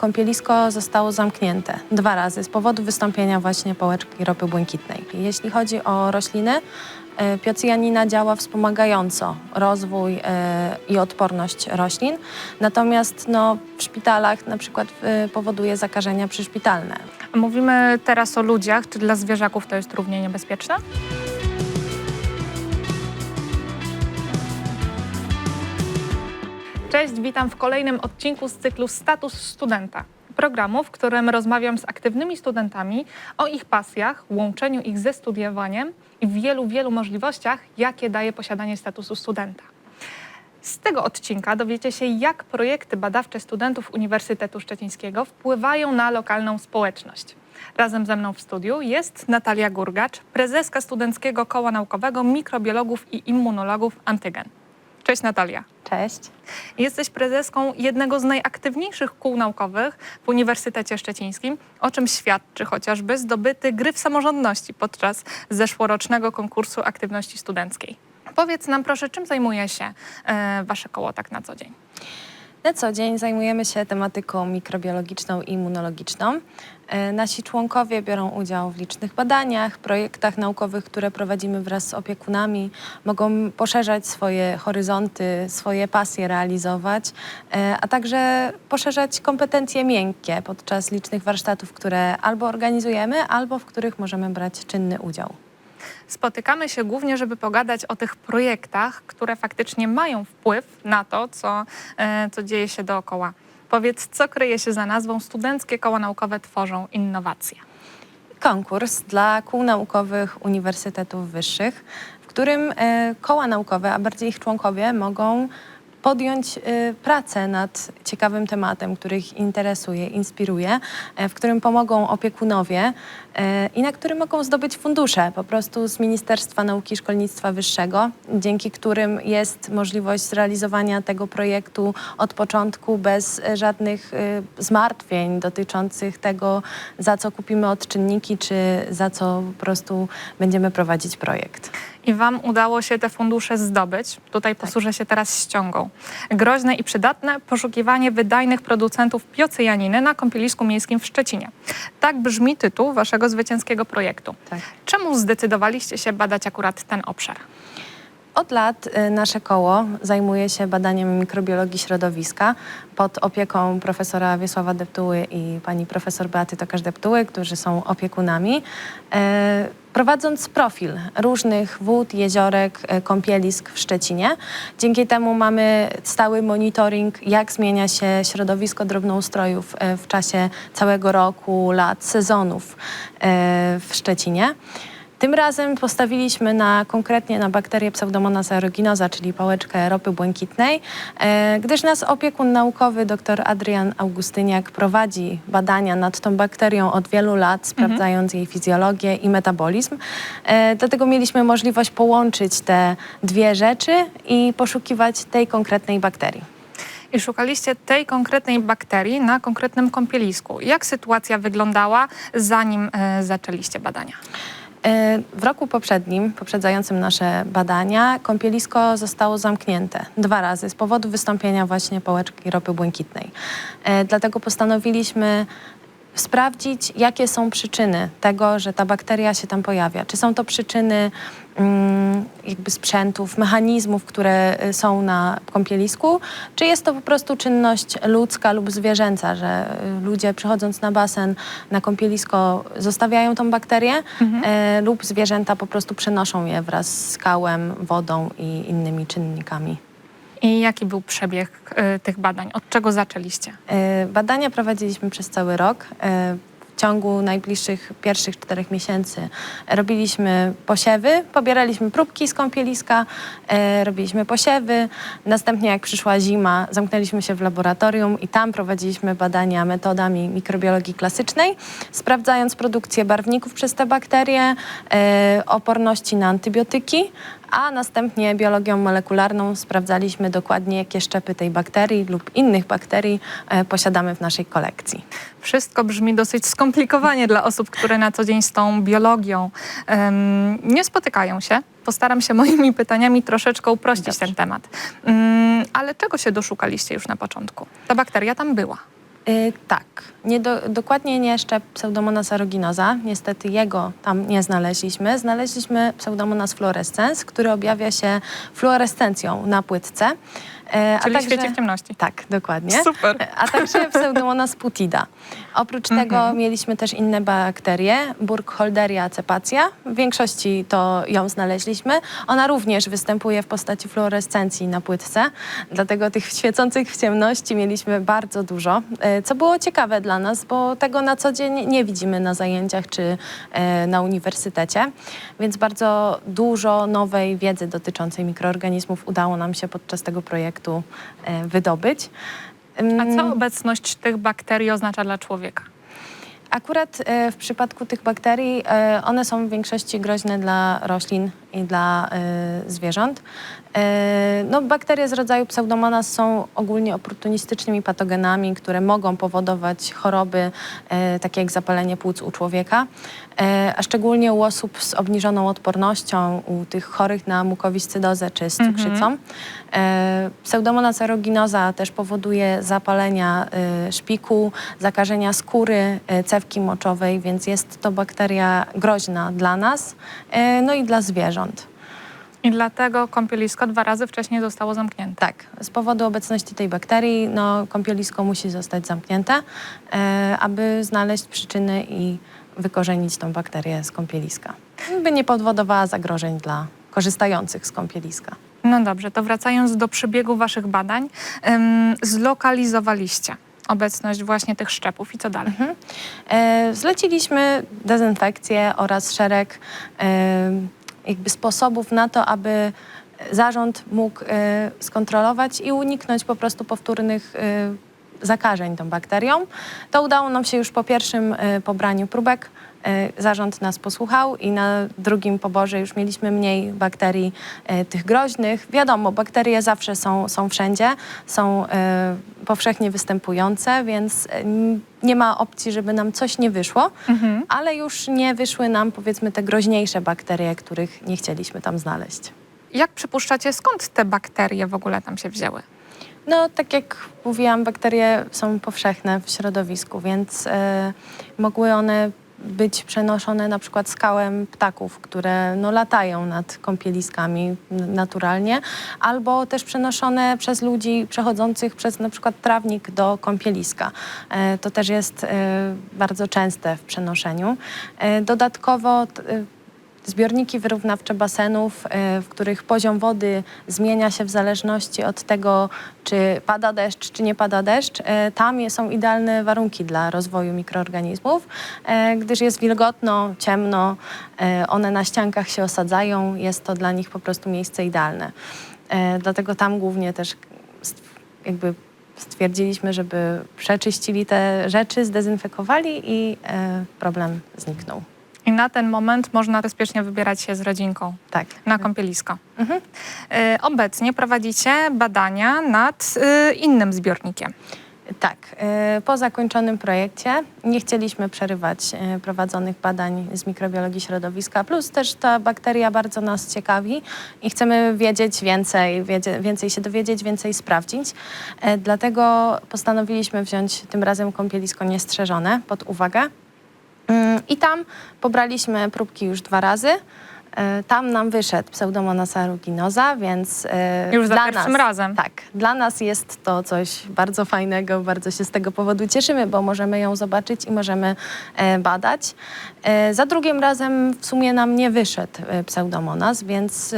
Kąpielisko zostało zamknięte dwa razy z powodu wystąpienia właśnie pałeczki ropy błękitnej. Jeśli chodzi o rośliny, e, piocjanina działa wspomagająco rozwój e, i odporność roślin, natomiast no, w szpitalach na przykład e, powoduje zakażenia przyszpitalne. Mówimy teraz o ludziach, czy dla zwierzaków to jest równie niebezpieczne? Cześć, witam w kolejnym odcinku z cyklu Status Studenta. Programu, w którym rozmawiam z aktywnymi studentami o ich pasjach, łączeniu ich ze studiowaniem i wielu, wielu możliwościach, jakie daje posiadanie statusu studenta. Z tego odcinka dowiecie się, jak projekty badawcze studentów Uniwersytetu Szczecińskiego wpływają na lokalną społeczność. Razem ze mną w studiu jest Natalia Gurgacz, prezeska Studenckiego Koła Naukowego Mikrobiologów i Immunologów Antygen. Cześć Natalia. Cześć. Jesteś prezeską jednego z najaktywniejszych kół naukowych w Uniwersytecie Szczecińskim, o czym świadczy chociażby zdobyty gryf samorządności podczas zeszłorocznego konkursu aktywności studenckiej. Powiedz nam proszę, czym zajmuje się e, wasze koło tak na co dzień? Na co dzień zajmujemy się tematyką mikrobiologiczną i immunologiczną. E, Nasi członkowie biorą udział w licznych badaniach, projektach naukowych, które prowadzimy wraz z opiekunami. Mogą poszerzać swoje horyzonty, swoje pasje realizować, e, a także poszerzać kompetencje miękkie podczas licznych warsztatów, które albo organizujemy, albo w których możemy brać czynny udział. Spotykamy się głównie, żeby pogadać o tych projektach, które faktycznie mają wpływ na to, co, e, co dzieje się dookoła. Powiedz, co kryje się za nazwą Studenckie Koła Naukowe Tworzą Innowacje? konkurs dla kół naukowych uniwersytetów wyższych, w którym e, koła naukowe, a bardziej ich członkowie mogą podjąć e, pracę nad ciekawym tematem, który ich interesuje, inspiruje, e, w którym pomogą opiekunowie e, i na którym mogą zdobyć fundusze po prostu z Ministerstwa Nauki i Szkolnictwa Wyższego, dzięki którym jest możliwość zrealizowania tego projektu od początku bez żadnych e, zmartwień dotyczących tego, za co kupimy odczynniki, czy za co po prostu będziemy prowadzić projekt. I Wam udało się te fundusze zdobyć. Tutaj posłużę się teraz ściągą. Groźne i przydatne poszukiwanie wydajnych producentów piocyjaniny na kąpielisku miejskim w Szczecinie. Tak brzmi tytuł Waszego zwycięskiego projektu. Tak. Czemu zdecydowaliście się badać akurat ten obszar? Od lat y, nasze koło zajmuje się badaniem mikrobiologii środowiska pod opieką profesora Wiesława Deptuły i pani profesor Beaty Tokarz-Deptuły, którzy są opiekunami, e, prowadząc profil różnych wód, jeziorek, e, kąpielisk w Szczecinie. Dzięki temu mamy stały monitoring, jak zmienia się środowisko drobnoustrojów e, w czasie całego roku, lat, sezonów e, w Szczecinie. Tym razem postawiliśmy na, konkretnie na bakterię Pseudomonas aeruginosa, czyli pałeczkę ropy błękitnej, e, gdyż nasz opiekun naukowy dr Adrian Augustyniak prowadzi badania nad tą bakterią od wielu lat, sprawdzając jej fizjologię i metabolizm. E, dlatego mieliśmy możliwość połączyć te dwie rzeczy i poszukiwać tej konkretnej bakterii. I szukaliście tej konkretnej bakterii na konkretnym kąpielisku. Jak sytuacja wyglądała, zanim e, zaczęliście badania? E, W roku poprzednim, poprzedzającym nasze badania, kąpielisko zostało zamknięte dwa razy z powodu wystąpienia właśnie pałeczki ropy błękitnej. E, Dlatego postanowiliśmy sprawdzić, jakie są przyczyny tego, że ta bakteria się tam pojawia. Czy są to przyczyny mm, jakby sprzętów, mechanizmów, które y, są na kąpielisku, czy jest to po prostu czynność ludzka lub zwierzęca, że y, ludzie przychodząc na basen, na kąpielisko zostawiają tą bakterię e, lub zwierzęta po prostu przenoszą je wraz z kałem, wodą i innymi czynnikami. I jaki był przebieg e, tych badań? Od czego zaczęliście? E, Badania prowadziliśmy przez cały rok. E, W ciągu najbliższych pierwszych czterech miesięcy robiliśmy posiewy, pobieraliśmy próbki z kąpieliska, robiliśmy posiewy. Następnie jak przyszła zima, zamknęliśmy się w laboratorium i tam prowadziliśmy badania metodami mikrobiologii klasycznej, sprawdzając produkcję barwników przez te bakterie, oporności na antybiotyki, a następnie biologią molekularną sprawdzaliśmy dokładnie, jakie szczepy tej bakterii lub innych bakterii e, posiadamy w naszej kolekcji. Wszystko brzmi dosyć skomplikowanie dla osób, które na co dzień z tą biologią em, nie spotykają się. Postaram się moimi pytaniami troszeczkę uprościć Dobrze. ten temat. Mm, ale czego się doszukaliście już na początku? Ta bakteria tam była. Y, tak. Nie do, dokładnie nie szczep Pseudomonas aeruginosa. Niestety jego tam nie znaleźliśmy. Znaleźliśmy Pseudomonas fluorescens, który objawia się fluorescencją na płytce. E, Czyli świeci w ciemności. Tak, dokładnie. Super. A także Pseudomonas putida. Oprócz tego mieliśmy też inne bakterie, Burkholderia acepacia. W większości to ją znaleźliśmy. Ona również występuje w postaci fluorescencji na płytce, dlatego tych świecących w ciemności mieliśmy bardzo dużo, e, co było ciekawe dla nas, bo tego na co dzień nie widzimy na zajęciach czy e, na uniwersytecie, więc bardzo dużo nowej wiedzy dotyczącej mikroorganizmów udało nam się podczas tego projektu e, wydobyć. A Mm, co obecność tych bakterii oznacza dla człowieka? Akurat e, w przypadku tych bakterii e, one są w większości groźne dla roślin i dla e, zwierząt. No, bakterie z rodzaju Pseudomonas są ogólnie oportunistycznymi patogenami, które mogą powodować choroby takie jak zapalenie płuc u człowieka, a szczególnie u osób z obniżoną odpornością, u tych chorych na mukowiscydozę czy z cukrzycą. E, Pseudomonas aeruginosa też powoduje zapalenia szpiku, zakażenia skóry, e, cewki moczowej, więc jest to bakteria groźna dla nas, e, no i dla zwierząt. I dlatego kąpielisko dwa razy wcześniej zostało zamknięte. Tak, z powodu obecności tej bakterii no, kąpielisko musi zostać zamknięte, e, aby znaleźć przyczyny i wykorzenić tą bakterię z kąpieliska, by nie powodowała zagrożeń dla korzystających z kąpieliska. No dobrze, to wracając do przebiegu waszych badań, ym, zlokalizowaliście obecność właśnie tych szczepów i co dalej? E, Zleciliśmy dezynfekcję oraz szereg e, jakby sposobów na to, aby zarząd mógł e, skontrolować i uniknąć po prostu powtórnych e, zakażeń tą bakterią. To udało nam się już po pierwszym e, pobraniu próbek. E, Zarząd nas posłuchał i na drugim poborze już mieliśmy mniej bakterii e, tych groźnych. Wiadomo, bakterie zawsze są, są wszędzie, są e, powszechnie występujące, więc nie ma opcji, żeby nam coś nie wyszło, Mhm. ale już nie wyszły nam powiedzmy te groźniejsze bakterie, których nie chcieliśmy tam znaleźć. Jak przypuszczacie, skąd te bakterie w ogóle tam się wzięły? No, tak jak mówiłam, bakterie są powszechne w środowisku, więc e, mogły one być przenoszone na przykład skałem ptaków, które no, latają nad kąpieliskami naturalnie, albo też przenoszone przez ludzi przechodzących przez na przykład trawnik do kąpieliska. E, to też jest e, bardzo częste w przenoszeniu. E, dodatkowo Zbiorniki wyrównawcze basenów, e, w których poziom wody zmienia się w zależności od tego, czy pada deszcz, czy nie pada deszcz. e, Tam są idealne warunki dla rozwoju mikroorganizmów, e, gdyż jest wilgotno, ciemno, one na ściankach się osadzają, jest to dla nich po prostu miejsce idealne. Dlatego tam głównie też jakby stwierdziliśmy, żeby przeczyścili te rzeczy, zdezynfekowali i problem zniknął. I na ten moment można bezpiecznie wybierać się z rodzinką Tak. na kąpielisko. Mhm. Y, obecnie prowadzicie badania nad y, innym zbiornikiem. Tak, e, po zakończonym projekcie nie chcieliśmy przerywać prowadzonych badań z mikrobiologii środowiska, plus też ta bakteria bardzo nas ciekawi i chcemy wiedzieć więcej, więcej się dowiedzieć, więcej sprawdzić. Dlatego postanowiliśmy wziąć tym razem kąpielisko niestrzeżone pod uwagę. I tam pobraliśmy próbki już dwa razy. E, Tam nam wyszedł Pseudomonas aeruginosa, więc e, Już za dla pierwszym nas, razem. Tak, dla nas jest to coś bardzo fajnego, bardzo się z tego powodu cieszymy, bo możemy ją zobaczyć i możemy e, badać. Za drugim razem w sumie nam nie wyszedł Pseudomonas, więc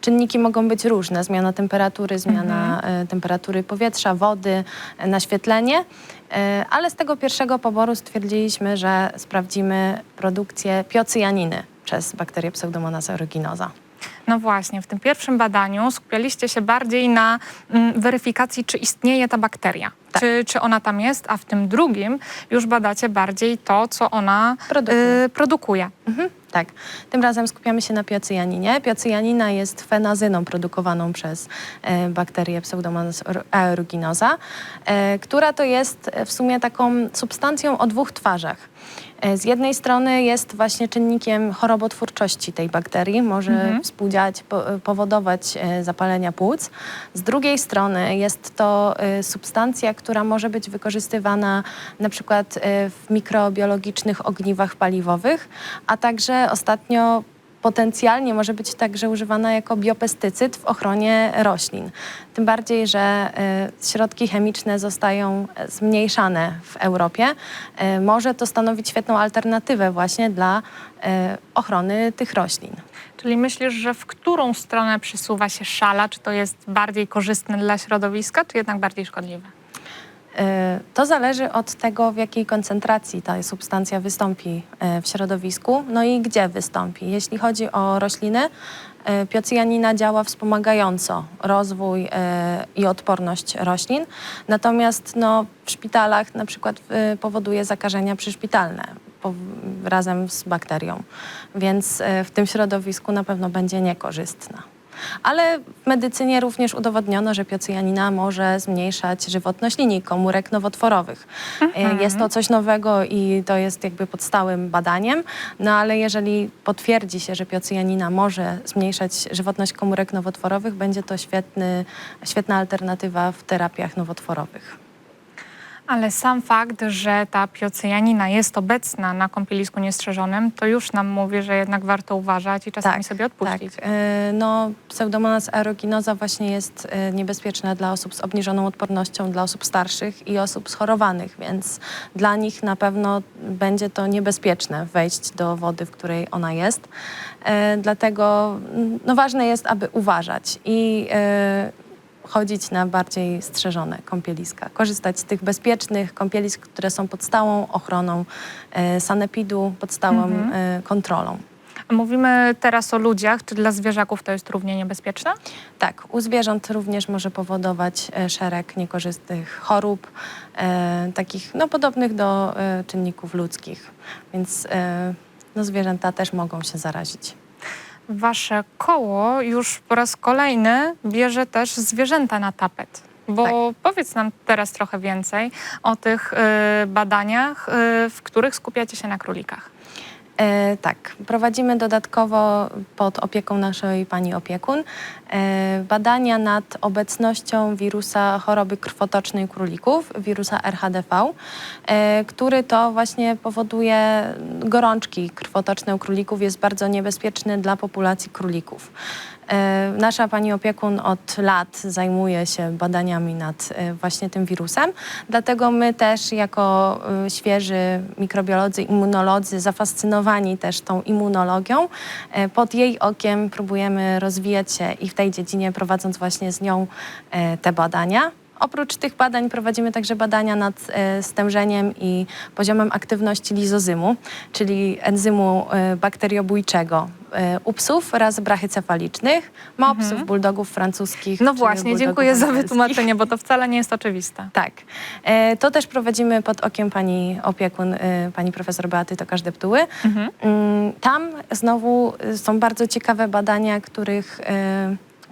czynniki mogą być różne. Zmiana temperatury, zmiana e, temperatury powietrza, wody, naświetlenie. E, Ale z tego pierwszego poboru stwierdziliśmy, że sprawdzimy produkcję piocyjaniny przez bakterię Pseudomonas aeruginosa. No właśnie, w tym pierwszym badaniu skupialiście się bardziej na mm, weryfikacji, czy istnieje ta bakteria, Tak. czy, czy ona tam jest, a w tym drugim już badacie bardziej to, co ona Produkuje. y, produkuje. Mhm, tak. Tym razem skupiamy się na piocyjaninie. Piocyjanina jest fenazyną produkowaną przez e, bakterię Pseudomonas aer- aeruginosa, e, która to jest e, w sumie taką substancją o dwóch twarzach. E, Z jednej strony jest właśnie czynnikiem chorobotwórczości tej bakterii, może Mhm. współdziałać, po, powodować e, zapalenia płuc. Z drugiej strony jest to e, substancja, która może być wykorzystywana na przykład e, w mikrobiologicznych ogniwach paliwowych, a także ostatnio potencjalnie może być także używana jako biopestycyd w ochronie roślin. Tym bardziej, że e, środki chemiczne zostają e, zmniejszane w Europie. E, Może to stanowić świetną alternatywę właśnie dla e, ochrony tych roślin. Czyli myślisz, że w którą stronę przesuwa się szala? Czy to jest bardziej korzystne dla środowiska, czy jednak bardziej szkodliwe? E, To zależy od tego, w jakiej koncentracji ta substancja wystąpi e, w środowisku, no i gdzie wystąpi. Jeśli chodzi o rośliny, e, piocjanina działa wspomagająco rozwój i odporność roślin, natomiast no, w szpitalach na przykład powoduje zakażenia przyszpitalne razem z bakterią, więc w tym środowisku na pewno będzie niekorzystna. Ale w medycynie również udowodniono, że piocjanina może zmniejszać żywotność linii komórek nowotworowych. E, Jest to coś nowego i to jest jakby pod stałym badaniem, no ale jeżeli potwierdzi się, że piocjanina może zmniejszać żywotność komórek nowotworowych, będzie to świetny, świetna alternatywa w terapiach nowotworowych. Ale sam fakt, że ta piocjanina jest obecna na kąpielisku niestrzeżonym, to już nam mówi, że jednak warto uważać i czasami sobie odpuścić. Tak. No, pseudomonas aeruginosa właśnie jest e, niebezpieczna dla osób z obniżoną odpornością, dla osób starszych i osób schorowanych, więc dla nich na pewno będzie to niebezpieczne wejść do wody, w której ona jest. E, Dlatego mm, no, ważne jest, aby uważać i chodzić na bardziej strzeżone kąpieliska, korzystać z tych bezpiecznych kąpielisk, które są pod stałą ochroną e, sanepidu, pod stałą Mhm. e, kontrolą. Mówimy teraz o ludziach. Czy dla zwierzaków to jest równie niebezpieczne? Tak, u zwierząt również może powodować e, szereg niekorzystnych chorób, e, takich no, podobnych do e, czynników ludzkich, więc e, no, zwierzęta też mogą się zarazić. Wasze koło już po raz kolejny bierze też zwierzęta na tapet. Bo Tak. powiedz nam teraz trochę więcej o tych y, badaniach, y, w których skupiacie się na królikach. E, tak, prowadzimy dodatkowo pod opieką naszej pani opiekun e, badania nad obecnością wirusa choroby krwotocznej królików, wirusa RHDV, e, który to właśnie powoduje gorączki krwotoczne u królików, jest bardzo niebezpieczny dla populacji królików. E, Nasza pani opiekun od lat zajmuje się badaniami nad e, właśnie tym wirusem, dlatego my też jako e, świeży mikrobiolodzy, immunolodzy, zafascynowani też tą immunologią, pod jej okiem próbujemy rozwijać się i w tej dziedzinie prowadząc właśnie z nią te badania. Oprócz tych badań prowadzimy także badania nad e, stężeniem i poziomem aktywności lizozymu, czyli enzymu e, bakteriobójczego e, u psów oraz brachycefalicznych, mopsów, bulldogów francuskich. No właśnie, dziękuję za wytłumaczenie, bo to wcale nie jest oczywiste. Tak. To też prowadzimy pod okiem pani opiekun, pani profesor Beaty Tokarz-Deptuły. Mhm. Mm, Tam znowu są bardzo ciekawe badania, których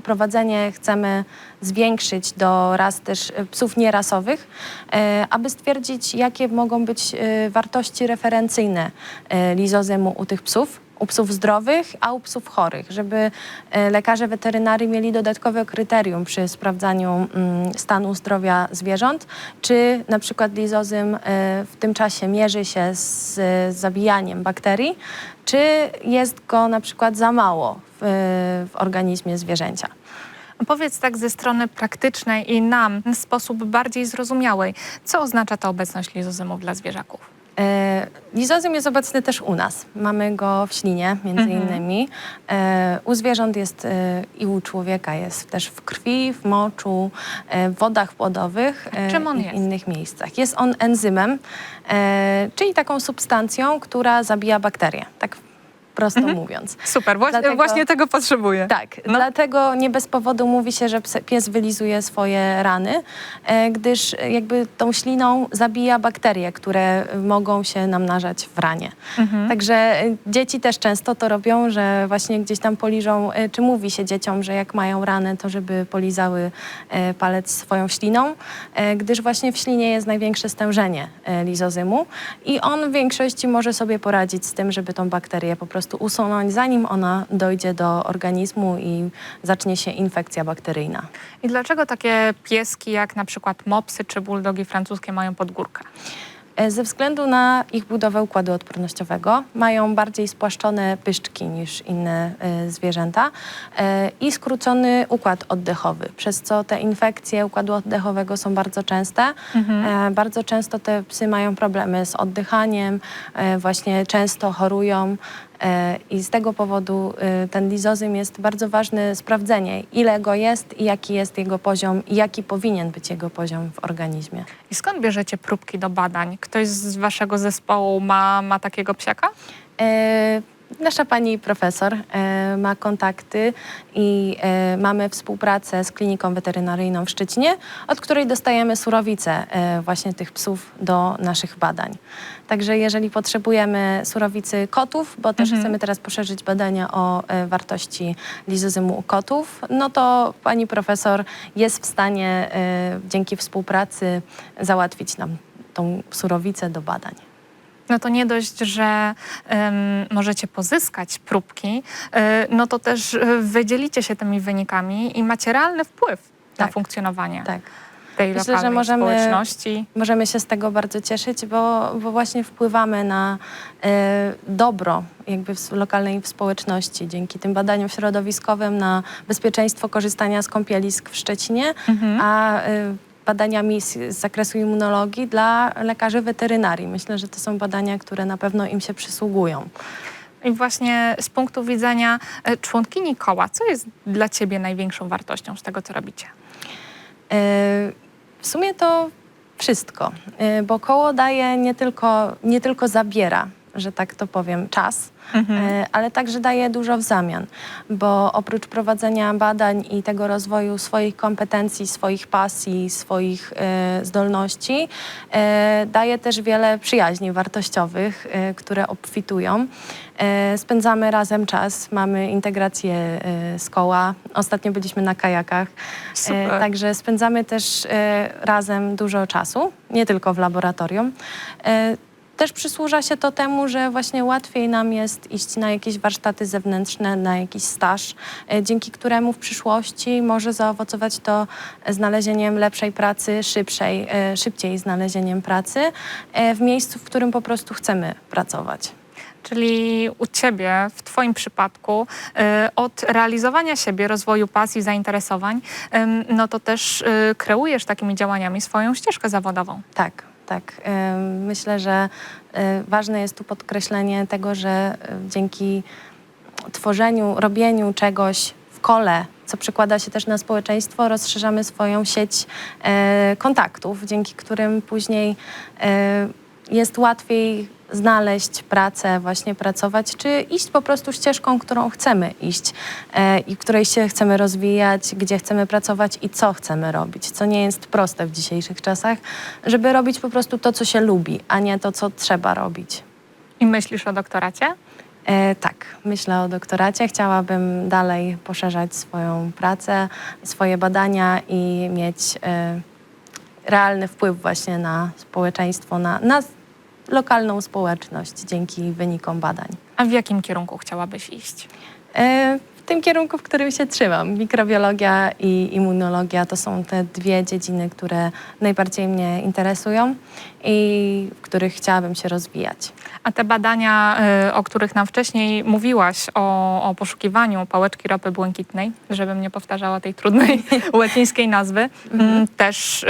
prowadzenie chcemy zwiększyć do ras też y, psów nierasowych, y, aby stwierdzić, jakie mogą być y, wartości referencyjne lizozymu u tych psów. U psów zdrowych, a u psów chorych, żeby y, lekarze weterynarii mieli dodatkowe kryterium przy sprawdzaniu mm, stanu zdrowia zwierząt, czy na przykład lizozym y, w tym czasie mierzy się z zabijaniem bakterii, czy jest go na przykład za mało w, w organizmie zwierzęcia. Powiedz tak ze strony praktycznej i nam w sposób bardziej zrozumiałej, co oznacza ta obecność lizozymów dla zwierzaków? E, Lizozym jest obecny też u nas. Mamy go w ślinie między Mhm. innymi. E, u zwierząt jest e, i u człowieka jest też w krwi, w moczu, e, w wodach płodowych e, Czym on i w jest? innych miejscach. Jest on enzymem, e, czyli taką substancją, która zabija bakterie. Tak prosto mówiąc. Super, właśnie, Dlatego- właśnie tego potrzebuję. Tak, No. dlatego nie bez powodu mówi się, że pies wylizuje swoje rany, e, gdyż jakby tą śliną zabija bakterie, które mogą się namnażać w ranie. Mhm. Także e, dzieci też często to robią, że właśnie gdzieś tam poliżą, e, czy mówi się dzieciom, że jak mają ranę, to żeby polizały palec swoją śliną, gdyż właśnie w ślinie jest największe stężenie lizozymu i on w większości może sobie poradzić z tym, żeby tą bakterię po prostu usunąć, zanim ona dojdzie do organizmu i zacznie się infekcja bakteryjna. I dlaczego takie pieski jak na przykład mopsy czy bulldogi francuskie mają podgórkę? E, Ze względu na ich budowę układu odpornościowego mają bardziej spłaszczone pyszczki niż inne e, zwierzęta e, i skrócony układ oddechowy, przez co te infekcje układu oddechowego są bardzo częste. E, Bardzo często te psy mają problemy z oddychaniem, e, właśnie często chorują. E, I z tego powodu e, ten lizozym jest bardzo ważne sprawdzenie, ile go jest i jaki jest jego poziom i jaki powinien być jego poziom w organizmie. I skąd bierzecie próbki do badań? Ktoś z waszego zespołu ma, ma takiego psiaka? E, Nasza pani profesor e, ma kontakty i e, mamy współpracę z kliniką weterynaryjną w Szczecinie, od której dostajemy surowice e, właśnie tych psów do naszych badań. Także jeżeli potrzebujemy surowicy kotów, bo też chcemy teraz poszerzyć badania o e, wartości lizozymu u kotów, no to pani profesor jest w stanie e, dzięki współpracy załatwić nam tą surowicę do badań. No to nie dość, że em, możecie pozyskać próbki, y, no to też y, wydzielicie się tymi wynikami i macie realny wpływ na Tak. funkcjonowanie Tak. tej Myślę, że lokalnej możemy- społeczności. Możemy się z tego bardzo cieszyć, bo, bo właśnie wpływamy na e, dobro jakby w lokalnej społeczności dzięki tym badaniom środowiskowym na bezpieczeństwo korzystania z kąpielisk w Szczecinie, a e, badaniami z, z zakresu immunologii dla lekarzy weterynarii. Myślę, że to są badania, które na pewno im się przysługują. I właśnie z punktu widzenia e, członkini koła, co jest dla ciebie największą wartością z tego, co robicie? E, W sumie to wszystko, e, bo koło daje nie tylko, nie tylko zabiera, że tak to powiem, czas, e, ale także daje dużo w zamian, bo oprócz prowadzenia badań i tego rozwoju swoich kompetencji, swoich pasji, swoich e, zdolności, e, daje też wiele przyjaźni wartościowych, które obfitują. Spędzamy razem czas, mamy integrację z koła. Ostatnio byliśmy na kajakach. Super. Także spędzamy też razem dużo czasu, nie tylko w laboratorium. Też przysłuża się to temu, że właśnie łatwiej nam jest iść na jakieś warsztaty zewnętrzne, na jakiś staż, e, dzięki któremu w przyszłości może zaowocować to znalezieniem lepszej pracy, szybszej, e, szybciej znalezieniem pracy e, w miejscu, w którym po prostu chcemy pracować. Czyli u ciebie, w twoim przypadku, od realizowania siebie, rozwoju pasji, zainteresowań, no to też kreujesz takimi działaniami swoją ścieżkę zawodową. Tak, tak. Myślę, że y, ważne jest tu podkreślenie tego, że y, dzięki tworzeniu, robieniu czegoś w kole, co przekłada się też na społeczeństwo, rozszerzamy swoją sieć e, kontaktów, dzięki którym później e, jest łatwiej znaleźć pracę, właśnie pracować, czy iść po prostu ścieżką, którą chcemy iść e, i której się chcemy rozwijać, gdzie chcemy pracować i co chcemy robić, co nie jest proste w dzisiejszych czasach, żeby robić po prostu to, co się lubi, a nie to, co trzeba robić. I myślisz o doktoracie? E, tak, myślę o doktoracie. Chciałabym dalej poszerzać swoją pracę, swoje badania i mieć e, realny wpływ właśnie na społeczeństwo, na, na lokalną społeczność dzięki wynikom badań. A w jakim kierunku chciałabyś iść? W tym kierunku, w którym się trzymam. Mikrobiologia i immunologia to są te dwie dziedziny, które najbardziej mnie interesują i w których chciałabym się rozwijać. A te badania, y, o których nam wcześniej mówiłaś, o, o poszukiwaniu pałeczki ropy błękitnej, żebym nie powtarzała tej trudnej łacińskiej nazwy, mm, też, y,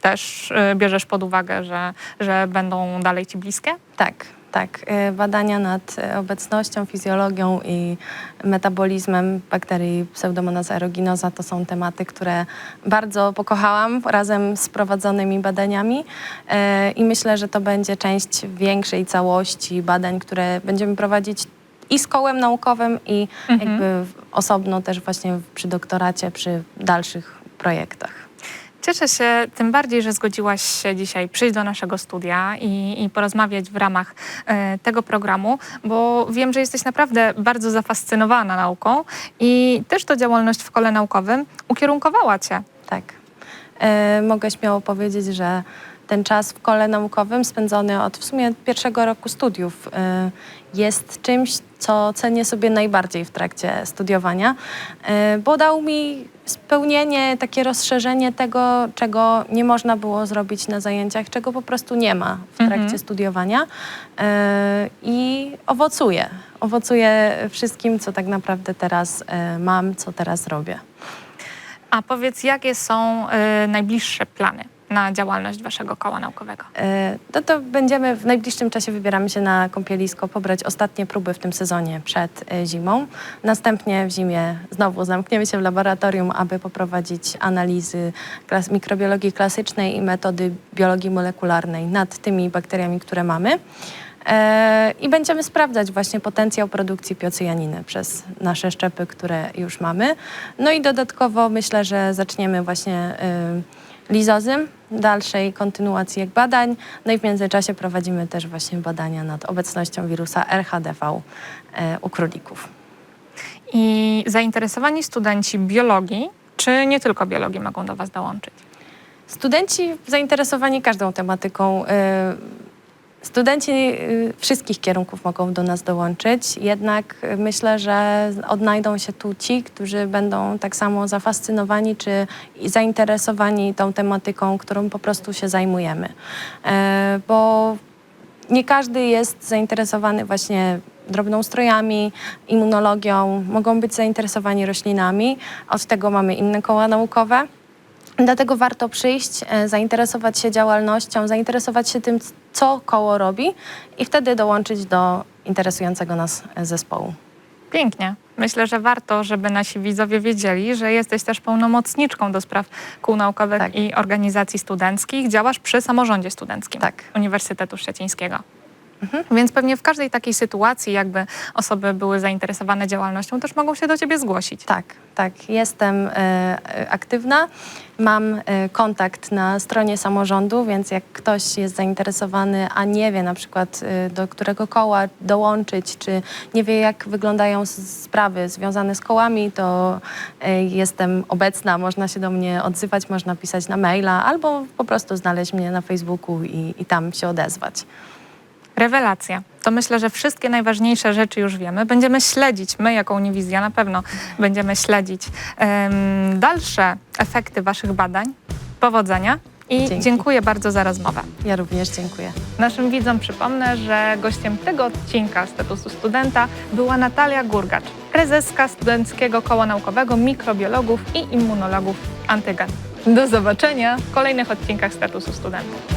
też y, bierzesz pod uwagę, że, że będą dalej ci bliskie? Tak, tak. E, Badania nad e, obecnością, fizjologią i metabolizmem bakterii Pseudomonas aeruginosa to są tematy, które bardzo pokochałam razem z prowadzonymi badaniami E, i myślę, że to będzie część większej całości badań, które będziemy prowadzić i z kołem naukowym i Mhm. jakby osobno też właśnie przy doktoracie, przy dalszych projektach. Cieszę się tym bardziej, że zgodziłaś się dzisiaj przyjść do naszego studia i, i porozmawiać w ramach e, tego programu, bo wiem, że jesteś naprawdę bardzo zafascynowana nauką i też to działalność w kole naukowym ukierunkowała cię. Tak. E, mogę śmiało powiedzieć, że ten czas w kole naukowym spędzony od w sumie pierwszego roku studiów e, jest czymś, co cenię sobie najbardziej w trakcie studiowania, e, bo dał mi spełnienie, takie rozszerzenie tego, czego nie można było zrobić na zajęciach, czego po prostu nie ma w trakcie Mhm. studiowania e, i owocuje. Owocuje wszystkim, co tak naprawdę teraz mam, co teraz robię. A powiedz, jakie są najbliższe plany na działalność waszego koła naukowego? E, No to będziemy w najbliższym czasie wybieramy się na kąpielisko, pobrać ostatnie próby w tym sezonie przed e, zimą. Następnie w zimie znowu zamkniemy się w laboratorium, aby poprowadzić analizy klas- mikrobiologii klasycznej i metody biologii molekularnej nad tymi bakteriami, które mamy. E, I będziemy sprawdzać właśnie potencjał produkcji piocyjaniny przez nasze szczepy, które już mamy. No i dodatkowo myślę, że zaczniemy właśnie lizozym, dalszej kontynuacji jak badań. No i w międzyczasie prowadzimy też właśnie badania nad obecnością wirusa RHDV e, u królików. I zainteresowani studenci biologii, czy nie tylko biologii mogą do was dołączyć? Studenci zainteresowani każdą tematyką. Studenci y, wszystkich kierunków mogą do nas dołączyć, jednak y, myślę, że odnajdą się tu ci, którzy będą tak samo zafascynowani czy zainteresowani tą tematyką, którą po prostu się zajmujemy. E, Bo nie każdy jest zainteresowany właśnie drobnoustrojami, immunologią, mogą być zainteresowani roślinami. Od tego mamy inne koła naukowe. Dlatego warto przyjść, e, zainteresować się działalnością, zainteresować się tym, co koło robi i wtedy dołączyć do interesującego nas zespołu. Pięknie. Myślę, że warto, żeby nasi widzowie wiedzieli, że jesteś też pełnomocniczką do spraw kół naukowych Tak. i organizacji studenckich. Działasz przy samorządzie studenckim Tak. Uniwersytetu Szczecińskiego. Więc pewnie w każdej takiej sytuacji, jakby osoby były zainteresowane działalnością, też mogą się do ciebie zgłosić. Tak, tak. Jestem e, e, aktywna. Mam e, kontakt na stronie samorządu, więc jak ktoś jest zainteresowany, a nie wie na przykład do którego koła dołączyć, czy nie wie jak wyglądają sprawy związane z kołami, to jestem obecna. Można się do mnie odzywać, można pisać na maila albo po prostu znaleźć mnie na Facebooku i, i tam się odezwać. Rewelacja. To myślę, że wszystkie najważniejsze rzeczy już wiemy. Będziemy śledzić, my jako Uniwizja na pewno będziemy śledzić em, dalsze efekty waszych badań. Powodzenia i Dzięki. dziękuję bardzo za rozmowę. Ja również dziękuję. Naszym widzom przypomnę, że gościem tego odcinka statusu studenta była Natalia Gurgacz, prezeska Studenckiego Koła Naukowego Mikrobiologów i Immunologów Antygen. Do zobaczenia w kolejnych odcinkach statusu studenta.